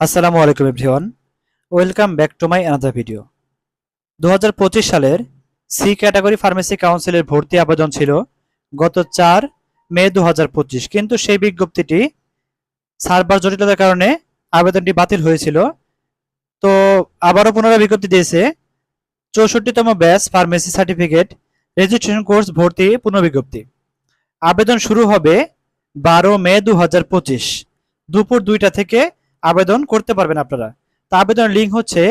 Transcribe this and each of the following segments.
আসসালামু আলাইকুম everyone. Welcome back to my another video দু হাজার পঁচিশ সালের সি ক্যাটাগরি ফার্মেসি কাউন্সিলের ভর্তি আবেদন ছিল গত চার মে দু হাজার পঁচিশ। কিন্তু সেই বিজ্ঞপ্তিটি সার্ভার জটিলতার কারণে আবেদনটি বাতিল হয়েছিল। তো আবারও পুনরায় বিজ্ঞপ্তি দিয়েছে, চৌষট্টিতম batch pharmacy certificate registration course ভর্তি পুনর্বিজ্ঞপ্তি। আবেদন শুরু হবে বারো মে দু হাজার পঁচিশ, দুপুর দুইটা থেকে আবেদন করতে পারবেন আপনারা। তা আবেদনের লিঙ্ক হচ্ছে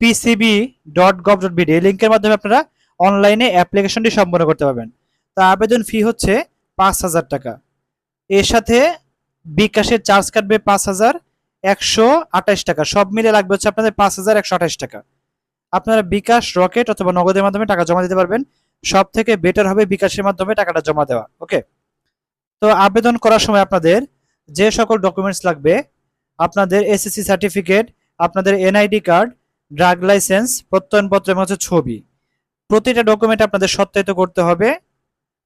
PCB dot gov dot BD এই লিঙ্কের মাধ্যমে আপনারা অনলাইনে অ্যাপ্লিকেশনটি সম্পন্ন করতে পারবেন। তা আবেদন ফি হচ্ছে পাঁচ হাজার টাকা। এর সাথে বিকাশের চার্জ কাটবে পাঁচ হাজার একশো আঠাশ টাকা। সব মিলে লাগবে হচ্ছে আপনাদের পাঁচ হাজার একশো আঠাশ টাকা। আপনারা বিকাশ, রকেট অথবা নগদের মাধ্যমে টাকা জমা দিতে পারবেন। সব থেকে বেটার হবে বিকাশের মাধ্যমে টাকাটা জমা দেওয়া ওকে তো আবেদন করার সময় আপনাদের যে সকল ডকুমেন্টস লাগবে আপনাদের এসএসসি সার্টিফিকেট আপনাদের এনআইডি কার্ড ড্রাগ লাইসেন্স প্রত্যয়নপত্র এবং হচ্ছে ছবি। প্রতিটা ডকুমেন্ট আপনাদের সত্যায়িত করতে হবে।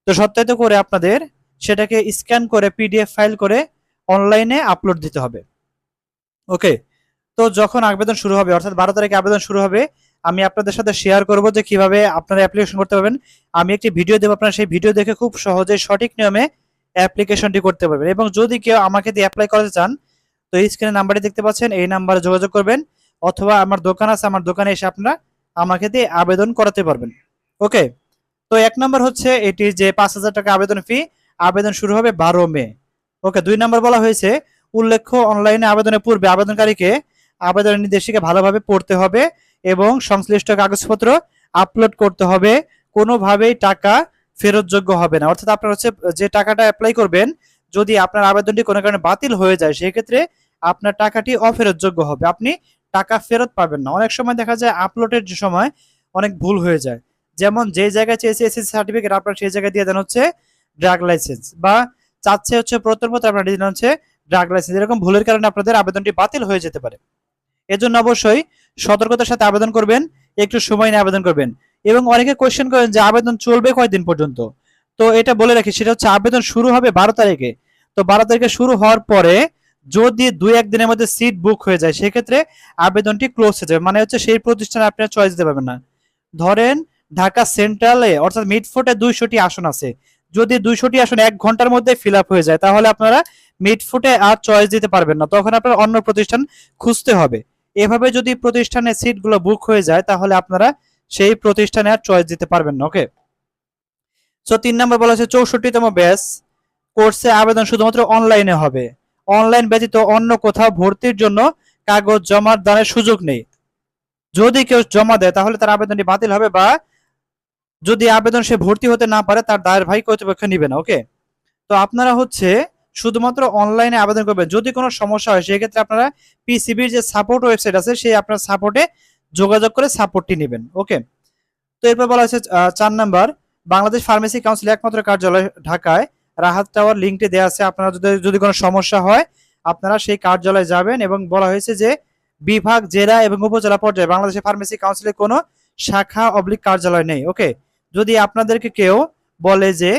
তো সত্যায়িত করে আপনাদের সেটাকে স্ক্যান করে পিডিএফ ফাইল করে অনলাইনে আপলোড দিতে হবে। ওকে তো যখন আবেদন শুরু হবে, অর্থাৎ বারো তারিখে আবেদন শুরু হবে, আমি আপনাদের সাথে শেয়ার করব যে কীভাবে আপনারা অ্যাপ্লিকেশন করতে পারবেন। আমি একটি ভিডিও দেবো আপনারা সেই ভিডিও দেখে খুব সহজে সঠিক নিয়মে অ্যাপ্লিকেশনটি করতে পারবেন। এবং যদি কেউ আমাকে দিয়ে অ্যাপ্লাই করতে চান তো এই স্ক্রিনে নাম্বারটি দেখতে পাচ্ছেন, এই নাম্বারে যোগাযোগ করবেন, অথবা আমার দোকান আছে, আমার দোকানে এসে আপনারা আমাকে দিয়ে আবেদন করাতে পারবেন। ওকে? তো এক নম্বর হচ্ছে এটি যে পাঁচ হাজার টাকা আবেদন ফি আবেদন শুরু হবে বারো মে। ওকে, দুই নম্বর বলা হয়েছে, উল্লেখ্য অনলাইনে আবেদনের পূর্বে আবেদনকারীকে আবেদনের নির্দেশিকা ভালোভাবে পড়তে হবে এবং সংশ্লিষ্ট কাগজপত্র আপলোড করতে হবে, কোনোভাবেই টাকা ফেরতযোগ্য হবে না। অর্থাৎ আপনার হচ্ছে যে টাকাটা অ্যাপ্লাই করবেন, যদি আপনার আবেদনটি কোনো কারণে বাতিল হয়ে যায়, সেক্ষেত্রে আপনার টাকাটি অফেরতযোগ্য হবে। আপনি টাকা ফেরত পাবেন না। অনেক সময় দেখা যায় আপলোডের যে সময় অনেক ভুল হয়ে যায়। যেমন যে জায়গায় চেয়েছে এসএসসি সার্টিফিকেট আপনার সেই জায়গায় দিয়ে দেন হচ্ছে ড্রাগ লাইসেন্স বা চাচ্ছে হচ্ছে প্রত্যয়নপত্র আপনার দিয়ে দেন হচ্ছে ড্রাগ লাইসেন্স এরকম ভুলের কারণে আপনাদের আবেদনটি বাতিল হয়ে যেতে পারে। এজন্য অবশ্যই সতর্কতার সাথে আবেদন করবেন, একটু সময় নিয়ে আবেদন করবেন। এবং অনেকে কোয়েশ্চেন করেন যে আবেদন চলবে কয়দিন পর্যন্ত? তো এটা বলে রাখি, সেটা হচ্ছে আবেদন শুরু হবে বারো তারিখে। তো বারো তারিখে শুরু হওয়ার পরে যদি দুই একদিনের মধ্যে সিট বুক হয়ে যায়, সেক্ষেত্রে আবেদনটি ক্লোজ হয়ে যাবে। মানে হচ্ছে সেই প্রতিষ্ঠানে আপনি চয়েস দিতে পারবেন না। ধরেন, ঢাকা সেন্ট্রালে অর্থাৎ মিডফোর্টে দুইশোটি আসন আছে। যদি দুইশোটি আসন এক ঘণ্টার মধ্যে ফিল হয়ে যায়, তাহলে আপনারা মিডফুটে আর চয়েস দিতে পারবেন না। তখন আপনার অন্য প্রতিষ্ঠান খুঁজতে হবে। এভাবে যদি প্রতিষ্ঠানে সিটগুলো বুক হয়ে যায়, তাহলে আপনারা সেই প্রতিষ্ঠানে আর চয়েস দিতে পারবেন না ওকে সো তিন নম্বর বলা হচ্ছে, চৌষট্টিতম ব্যাচ কোর্সে আবেদন শুধুমাত্র অনলাইনে হবে। অনলাইন ব্যতীত অন্য কোথাও ভর্তির জন্য কাগজ জমা দানের সুযোগ নেই। যদি কেউ জমা দেয় তাহলে তার আবেদনটি বাতিল হবে বা যদি আবেদন সে ভর্তি হতে না পারে তার দায়ের ভাই কর্তৃপক্ষ নিবে না ওকে? তো আপনারা হচ্ছে শুধুমাত্র অনলাইনে আবেদন করবেন। যদি কোনো সমস্যা হয় সেক্ষেত্রে আপনারা পিসিবির যে সাপোর্ট ওয়েবসাইট আছে সেই আপনার সাপোর্টে যোগাযোগ করে সাপোর্টটি নেবেন ওকে? তো এরপর বলা আহ, চার নাম্বার বাংলাদেশ ফার্মেসি কাউন্সিল একমাত্র কার্যালয় ঢাকায় রাহাত টাওয়ার লিঙ্কটি দেওয়া আছে। আপনারা যদি যদি কোনো সমস্যা হয়, আপনারা সেই কার্যালয়ে যাবেন এবং বলা হয়েছে যে বিভাগ, জেলা এবং উপজেলা পর্যায়ে বাংলাদেশের ফার্মেসি কাউন্সিলের কোনো শাখা অবলিক কার্যালয় নেই। ওকে? যদি আপনাদেরকে কেউ বলে যে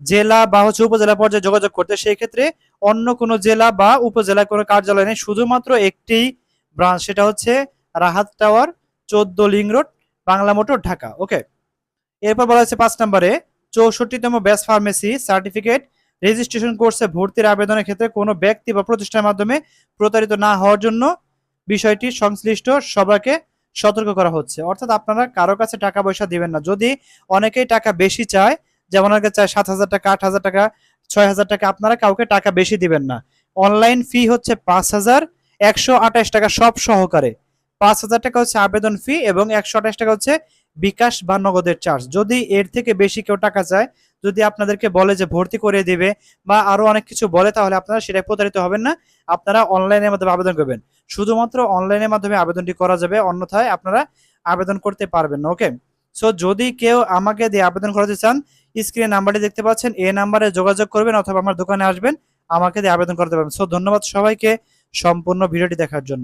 জেলা বা হচ্ছে উপজেলা পর্যায়ে যোগাযোগ করতে সেই ক্ষেত্রে অন্য কোনো জেলা বা উপজেলা কোনো কার্যালয় নেই। শুধুমাত্র একটি ব্রাঞ্চ, সেটা হচ্ছে রাহাত টাওয়ার, চোদ্দ link road Bangla motor Dhaka. Okay? এরপর বলা হয়েছে পাঁচ নম্বরে চৌষট্টিতম ব্যাচ ফার্মেসি সার্টিফিকেট রেজিস্ট্রেশন কোর্সে ভর্তির আবেদনের ক্ষেত্রে কোনো ব্যক্তি বা প্রতিষ্ঠানের মাধ্যমে প্রতারিত না হওয়ার জন্য বিষয়টি সংশ্লিষ্ট সবাইকে সতর্ক করা হচ্ছে। অর্থাৎ আপনারা কারও কাছে টাকা পয়সা দিবেন না। যদি অনেকেই টাকা বেশি চায়, যেমন অনেকে চায় সাত হাজার টাকা, আট হাজার টাকা, ছয় হাজার টাকা, আপনারা কাউকে টাকা বেশি দিবেন না। অনলাইন ফি হচ্ছে পাঁচ হাজার একশো আঠাশ টাকা সব সহকারে। পাঁচ হাজার টাকা হচ্ছে আবেদন ফি এবং একশো আঠাশ টাকা হচ্ছে বিকাশ বা নগদের চার্জ যদি এর থেকে বেশি কেউ টাকা চায়, যদি আপনাদেরকে বলে যে ভর্তি করে দিবে বা আরও অনেক কিছু বলে, তাহলে আপনারা সেটাই প্রতারিত হবেন না। আপনারা অনলাইনের মাধ্যমে আবেদন করবেন। শুধুমাত্র অনলাইনের মাধ্যমে আবেদনটি করা যাবে, অন্যথায় আপনারা আবেদন করতে পারবেন না ওকে সো যদি কেউ আমাকে দিয়ে আবেদন করাতে চান স্ক্রিনে নাম্বারটি দেখতে পাচ্ছেন, এই নাম্বারে যোগাযোগ করবেন অথবা আমার দোকানে আসবেন, আমাকে দিয়ে আবেদন করতে পারবেন। সো ধন্যবাদ সবাইকে সম্পূর্ণ ভিডিওটি দেখার জন্য।